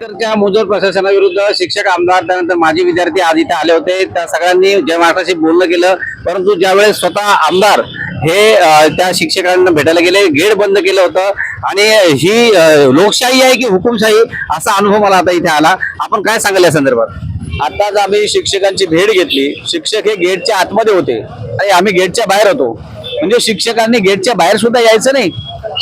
त्या मुजोर प्रशासनाविरुद्ध शिक्षक आमदार त्यानंतर माजी विद्यार्थी आज इथे आले होते. त्या सगळ्यांनी जय महाराष्ट्राशी बोलणं केलं. परंतु ज्यावेळेस स्वतः आमदार हे त्या शिक्षकांना भेटायला गेले गेट बंद केलं होतं. आणि ही लोकशाही आहे की हुकुमशाही असा अनुभव मला आता इथे आला. आपण काय सांगाल या संदर्भात? आताच आम्ही शिक्षकांची भेट घेतली शिक्षक हे गेटच्या आतमध्ये होते. आणि आम्ही गेटच्या बाहेर होतो. म्हणजे शिक्षकांनी गेटच्या बाहेर सुद्धा यायचं नाही.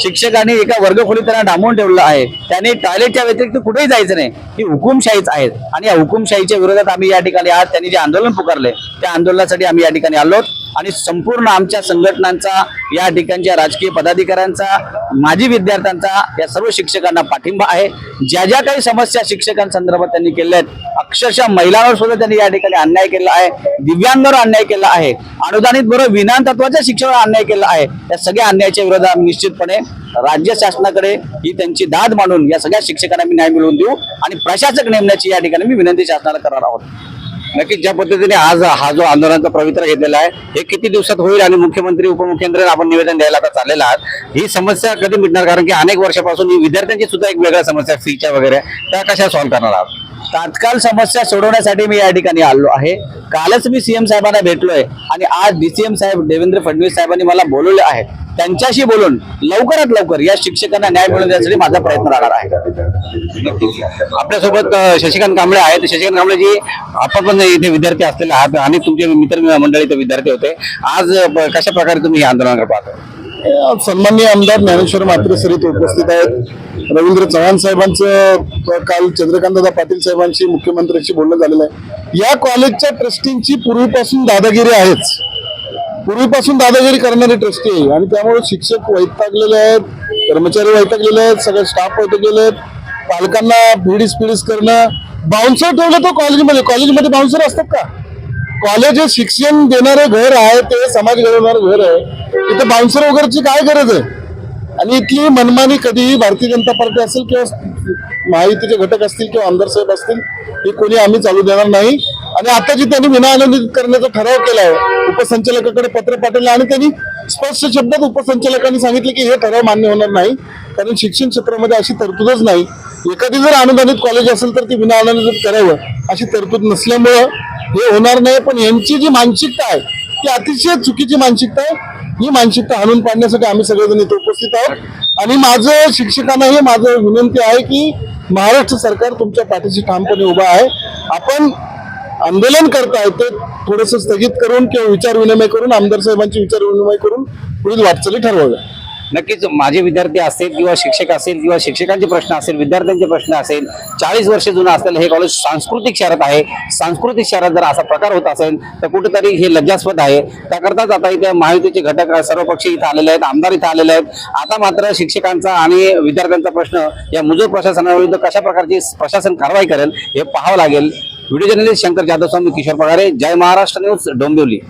शिक्षकांनी एका वर्गखोलीत त्यांना डांबून ठेवलं आहे. त्यांनी टॉयलेटच्या व्यतिरिक्त कुठेही जायचं नाही. ही हुकुमशाहीच आहेत. आणि या हुकुमशाहीच्या विरोधात आम्ही या ठिकाणी आज त्यांनी जे आंदोलन पुकारले त्या आंदोलनासाठी आम्ही या ठिकाणी आलो आणि संपूर्ण आमच्या संघटनांचा या ठिकाणच्या राजकीय पदाधिकाऱ्यांचा माजी विद्यार्थ्यांचा या सर्व शिक्षकांना पाठिंबा आहे. ज्या ज्या काही समस्या शिक्षकांसंदर्भात त्यांनी केल्या आहेत अक्षरशः महिलांवर सुद्धा त्यांनी या ठिकाणी अन्याय केला आहे दिव्यांगावर अन्याय केला आहे अनुदानित बरोबर विनान तत्वाच्या शिक्षणावर अन्याय केला आहे या सगळ्या अन्यायाच्या विरोधात आम्ही निश्चितपणे राज्य शासनाकडे ही त्यांची दाद मांडून या सगळ्या शिक्षकांना मी न्याय मिळवून देऊ आणि प्रशासक नेमण्याची या ठिकाणी मी विनंती शासनाला करणार आहोत. नक्कीच ज्या पद्धतीने आज हा जो आंदोलनाचा पवित्रा घेतलेला आहे हे किती दिवसात होईल आणि मुख्यमंत्री उपमुख्यमंत्री आपण निवेदन द्यायला आता चाललेला आहात ही समस्या कधी मिटणार? कारण की अनेक वर्षापासून ही विद्यार्थ्यांची सुद्धा एक वेगळ्या समस्या फीच्या वगैरे. त्या कशा सॉल्व्ह करणार आहात? तात्काळ समस्या सोडवण्यासाठी मी या ठिकाणी आलो आहे. कालच मी सीएम साहेबांना भेटलोय आणि आज डीसीएम साहेब देवेंद्र फडणवीस साहेबांनी मला बोलवले आहे. त्यांच्याशी बोलून लवकरात लवकर या शिक्षकांना न्याय मिळवून देण्यासाठी माझा प्रयत्न राहणार आहे. आपल्यासोबत शशिकांत कांबळे आहेत. शशिकांत कांबळेजी आपण पण इथे विद्यार्थी असलेले आहात. आणि तुमचे मित्र मंडळी इथे विद्यार्थी होते. आज कशा प्रकारे तुम्ही हे आंदोलन पाहता? सन्मान्य आमदार ज्ञानेश्वर मात्रे सर इथे उपस्थित आहेत. रवींद्र चव्हाण साहेबांचं काल चंद्रकांतदा पाटील साहेबांशी मुख्यमंत्र्यांशी बोलणं झालेलं आहे. या कॉलेजच्या ट्रस्टींची पूर्वीपासून दादागिरी आहेच. पूर्वीपासून दादागिरी करणारे ट्रस्टी आहे. आणि त्यामुळे शिक्षक वैतागलेले आहेत कर्मचारी वैतागलेले आहेत सगळे स्टाफ वैतागलेले आहेत. पालकांना भिडीस पिडीस करणं बाउन्सर ठेवलं तर कॉलेजमध्ये कॉलेजमध्ये बाउन्सर असतात का? कॉलेज हे शिक्षण देणारे घर आहे ते समाज घडवणारं घर आहे. तिथे बाउन्सर वगैरेची काय गरज आहे? आणि इथली मनमानी कधीही भारतीय जनता पार्टी असेल किंवा महायुतीचे घटक असतील किंवा आमदार साहेब असतील हे कोणी आम्ही चालू देणार नाही. आणि आता जी त्यांनी विनाअनुदानित करण्याचा ठराव केला आहे उपसंचालकाकडे पत्र पाठवलं आणि त्यांनी स्पष्ट शब्दात उपसंचालकांनी सांगितले की हे ठराव मान्य होणार नाही कारण शिक्षण क्षेत्रामध्ये अशी तरतूदच नाही. एखादी जर अनुदानित कॉलेज असेल तर ती विनाअनुदानित करावं अशी तरतूद नसल्यामुळं हे होणार नाही. पण यांची जी मानसिकता आहे ती अतिशय चुकीची मानसिकता आहे. ही मानसिकता हाणून पाडण्यासाठी आम्ही सगळेजण इथे उपस्थित आहोत. आणि माझं शिक्षकांनाही माझं विनंती आहे की महाराष्ट्र सरकार तुमच्या पाठीशी ठामपणे उभा आहे. आपण आंदोलन करतायत ते थोडंसं स्थगित करून किंवा विचार विनिमय करून आमदार साहेबांची विचार विनिमय करून पुढील वाटचाली ठरवाव्या. नक्कीच माझे विद्यार्थी असतील किंवा शिक्षक असेल किंवा शिक्षकांचे प्रश्न असेल विद्यार्थ्यांचे प्रश्न असेल चाळीस वर्ष जुनं असलेलं हे कॉलेज सांस्कृतिक शहरात आहे. सांस्कृतिक शहरात जर असा प्रकार होत असेल तर कुठेतरी हे लज्जास्पद आहे. त्याकरताच आता इथे महायुतीचे घटक सर्व इथं आलेले आहेत आमदार इथं आलेले आहेत. आता मात्र शिक्षकांचा आणि विद्यार्थ्यांचा प्रश्न या मुजोर प्रशासनाविरुद्ध कशा प्रकारची प्रशासन कारवाई करेल हे पाहावं लागेल. Video journalist Shankar Jadhav Swami Kishore Pagare Jai Maharashtra News Dombivli